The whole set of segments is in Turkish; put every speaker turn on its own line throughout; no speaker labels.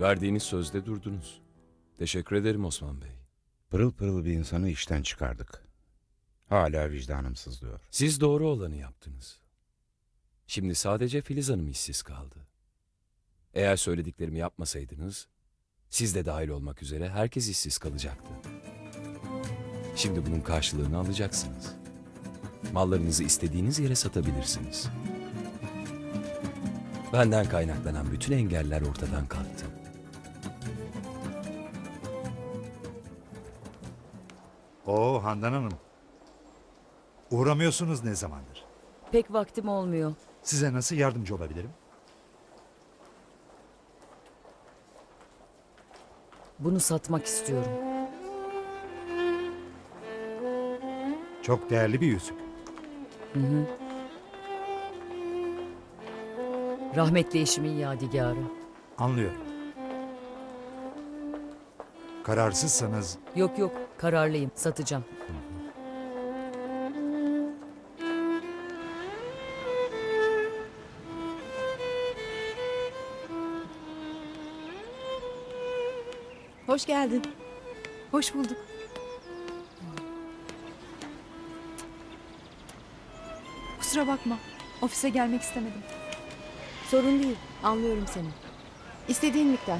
Verdiğiniz sözde durdunuz. Teşekkür ederim Osman Bey.
Pırıl pırıl bir insanı işten çıkardık. Hala vicdanım sızlıyor.
Siz doğru olanı yaptınız. Şimdi sadece Filiz Hanım işsiz kaldı. Eğer söylediklerimi yapmasaydınız, siz de dahil olmak üzere herkes işsiz kalacaktı. Şimdi bunun karşılığını alacaksınız. Mallarınızı istediğiniz yere satabilirsiniz. Benden kaynaklanan bütün engeller ortadan kalktı.
Oo Handan Hanım. Uğramıyorsunuz ne zamandır?
Pek vaktim olmuyor.
Size nasıl yardımcı olabilirim?
Bunu satmak istiyorum.
Çok değerli bir yüzük.
Rahmetli eşimin yadigarı.
Anlıyorum. Kararsızsanız
Yok yok kararlıyım satacağım.
Hoş geldin.
Hoş bulduk. Kusura bakma. Ofise gelmek istemedim.
Sorun değil. Anlıyorum seni. İstediğin miktar.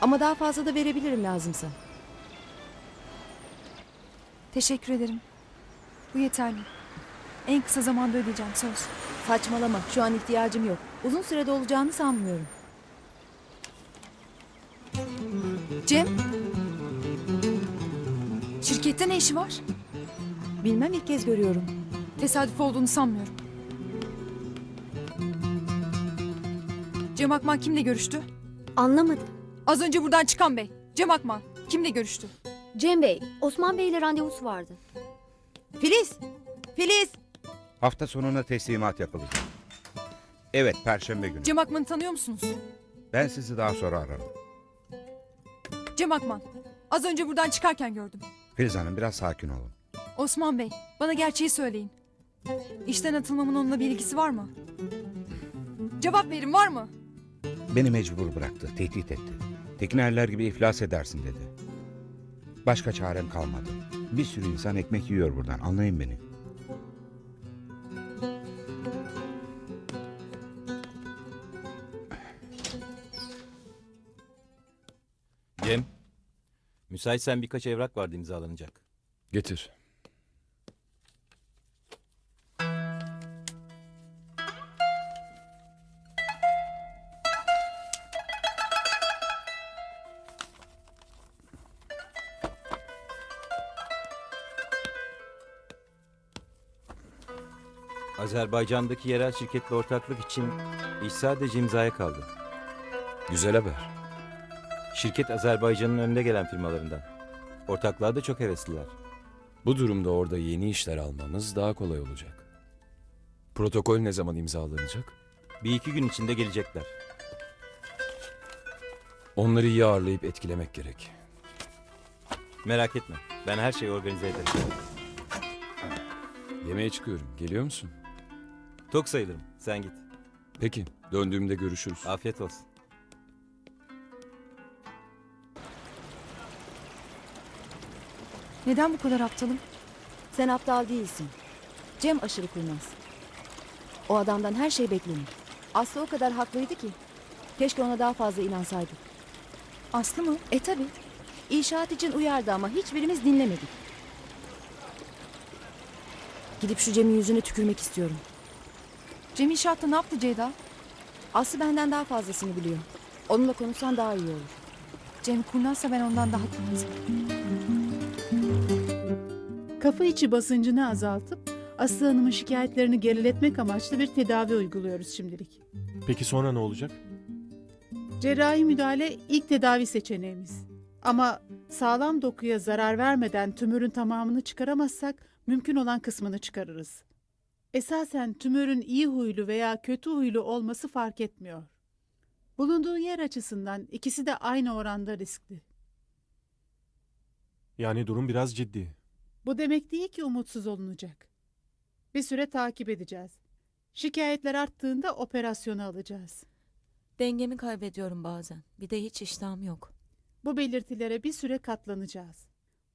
Ama daha fazla da verebilirim lazımsa.
Teşekkür ederim. Bu yeterli. En kısa zamanda ödeyeceğim söz.
Saçmalama. Şu an ihtiyacım yok. Uzun sürede olacağını sanmıyorum.
Cem. Şirkette ne işi var?
Bilmem ilk kez görüyorum.
Tesadüf olduğunu sanmıyorum. Cem Akman kimle görüştü?
Anlamadım.
Az önce buradan çıkan bey. Cem Akman. Kimle görüştü?
Cem Bey, Osman Bey ile randevusu vardı.
Filiz! Filiz!
Hafta sonuna teslimat yapılacak. Evet, perşembe günü.
Cem Akman'ı tanıyor musunuz?
Ben sizi daha sonra ararım.
Cem Akman. Az önce buradan çıkarken gördüm.
Filiz Hanım biraz sakin olun.
Osman Bey, bana gerçeği söyleyin. İşten atılmamın onunla bir ilgisi var mı? Cevap verin var mı?
Beni mecbur bıraktı, tehdit etti. Tekinerler gibi iflas edersin dedi. Başka çarem kalmadı. Bir sürü insan ekmek yiyor buradan, anlayın beni.
Cem, müsaitsen birkaç evrak vardı imzalanacak.
Getir.
Azerbaycan'daki yerel şirketle ortaklık için iş sadece imzaya kaldı.
Güzel haber.
Şirket Azerbaycan'ın önde gelen firmalarından. Ortaklığa da çok hevesliler.
Bu durumda orada yeni işler almamız daha kolay olacak. Protokol ne zaman imzalanacak?
Bir iki gün içinde gelecekler.
Onları iyi ağırlayıp etkilemek gerek.
Merak etme, ben her şeyi organize ederim.
Yemeğe çıkıyorum. Geliyor musun?
Tok sayılırım, sen git.
Peki. Döndüğümde görüşürüz.
Afiyet olsun.
Neden bu kadar aptalım?
Sen aptal değilsin. Cem aşırı kurnaz. O adamdan her şey beklenir. Aslı o kadar haklıydı ki. Keşke ona daha fazla inansaydık.
Aslı mı?
E tabi. İnşaat için uyardı ama hiçbirimiz dinlemedik. Gidip şu Cem'in yüzüne tükürmek istiyorum.
Cem inşaatta ne yaptı Ceyda?
Aslı benden daha fazlasını biliyor. Onunla konuşsan daha iyi olur.
Cem kurnazsa ben ondan daha kurnazım.
Kafa içi basıncını azaltıp Aslı Hanım'ın şikayetlerini geriletmek amaçlı bir tedavi uyguluyoruz şimdilik.
Peki sonra ne olacak?
Cerrahi müdahale ilk tedavi seçeneğimiz. Ama sağlam dokuya zarar vermeden tümörün tamamını çıkaramazsak mümkün olan kısmını çıkarırız. Esasen tümörün iyi huylu veya kötü huylu olması fark etmiyor. Bulunduğu yer açısından ikisi de aynı oranda riskli.
Yani durum biraz ciddi.
Bu demek değil ki umutsuz olunacak. Bir süre takip edeceğiz. Şikayetler arttığında operasyona alacağız.
Dengemi kaybediyorum bazen. Bir de hiç iştahım yok.
Bu belirtilere bir süre katlanacağız.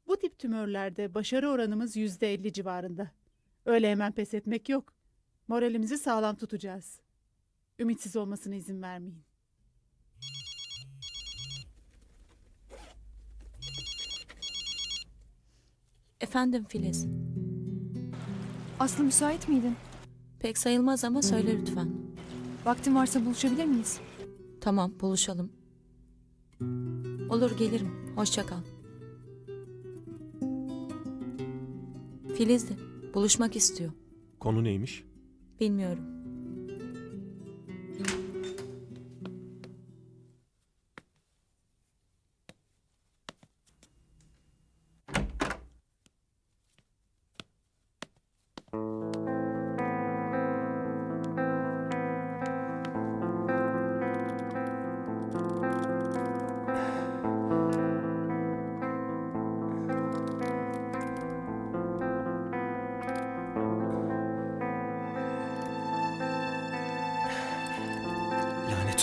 Bu tip tümörlerde başarı oranımız yüzde elli civarında. Öyle hemen pes etmek yok. Moralimizi sağlam tutacağız. Ümitsiz olmasına izin vermeyin.
Efendim Filiz.
Aslı müsait miydin?
Pek sayılmaz ama söyle lütfen.
Vaktin varsa buluşabilir miyiz?
Tamam buluşalım. Olur gelirim. Hoşça kal. Filiz'di. Buluşmak istiyor.
Konu neymiş?
Bilmiyorum.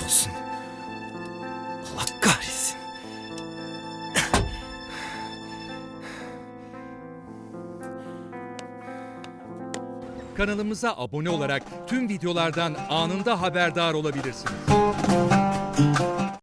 Olsun. Allah kahretsin.
Kanalımıza abone olarak tüm videolardan anında haberdar olabilirsiniz.